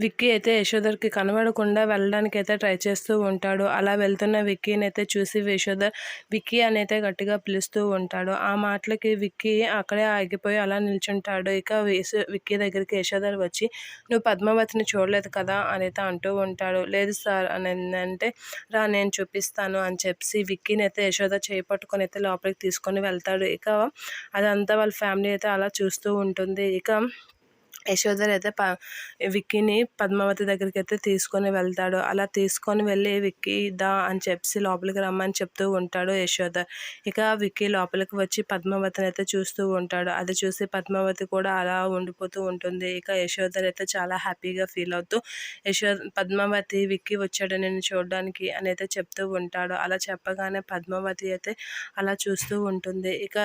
విక్కీ అయితే యశోధర్కి కనబడకుండా వెళ్ళడానికి అయితే ట్రై చేస్తూ ఉంటాడు. అలా వెళ్తున్న విక్కీని అయితే చూసి యశోధర్ విక్కీ అని అయితే గట్టిగా పిలుస్తూ ఉంటాడు. ఆ మాటలకి విక్కీ అక్కడే ఆగిపోయి అలా నిల్చుంటాడు. ఇక విక్కీ దగ్గరికి యశోధర్ వచ్చి నువ్వు పద్మావతిని చూడలేదు కదా? అని అయితే అంటూ ఉంటాడు. లేదు సార్ అని అంటే రా నేను చూపిస్తాను అని చెప్పి విక్కీని అయితే యశోద చేపట్టుకొని అయితే లోపలికి తీసుకొని వెళ్తాడు. ఇక అదంతా వాళ్ళ ఫ్యామిలీ అయితే అలా చూస్తూ ఉంటుంది. ఇక యశోధర్ అయితే ప విక్కీని పద్మావతి దగ్గరికి అయితే తీసుకొని వెళ్తాడు. అలా తీసుకొని వెళ్ళి విక్కీ దా అని చెప్పి లోపలికి రమ్మని చెప్తూ ఉంటాడు యశోధర్. ఇక విక్కీ లోపలికి వచ్చి పద్మావతిని అయితే చూస్తూ ఉంటాడు. అది చూసి పద్మావతి కూడా అలా ఉండిపోతూ ఉంటుంది. ఇక యశోధర్ అయితే చాలా హ్యాపీగా ఫీల్ అవుతూ యశో పద్మావతి విక్కీ వచ్చాడు నేను చూడడానికి అని అయితే చెప్తూ ఉంటాడు. అలా చెప్పగానే పద్మావతి అయితే అలా చూస్తూ ఉంటుంది. ఇక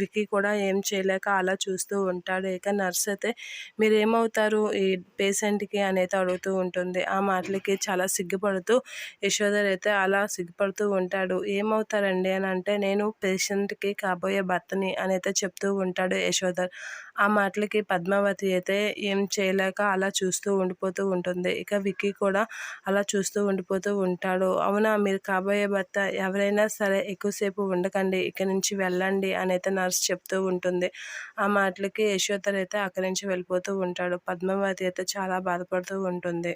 విక్కీ కూడా ఏం చేయలేక అలా చూస్తూ ఉంటాడు. ఇక నర్స్ అయితే మీరు ఏమవుతారు ఈ పేషెంట్కి అనేది అడుగుతూ ఉంటుంది. ఆ మాటలకి చాలా సిగ్గుపడుతూ యశోధర్ అయితే అలా సిగ్గుపడుతూ ఉంటాడు. ఏమవుతారండి అని అంటే నేను పేషెంట్కి కాబోయే భర్తని అని అయితే చెప్తూ ఉంటాడు యశోధర్. ఆ మాటలకి పద్మావతి అయితే ఏం చేయలేక అలా చూస్తూ ఉండిపోతూ ఉంటుంది. ఇక విక్కీ కూడా అలా చూస్తూ ఉండిపోతూ ఉంటాడు. అవునా మీరు కాబోయే భర్త ఎవరైనా సరే ఎక్కువసేపు ఉండకండి ఇక్కడి నుంచి వెళ్ళండి అని అయితే నర్స్ చెప్తూ ఉంటుంది. ఆ మాటలకి యశోధర్ అయితే అక్కడి నుంచి వెళ్ళిపోతూ ఉంటాడు. పద్మావతి అయితే చాలా బాధపడుతూ ఉంటుంది.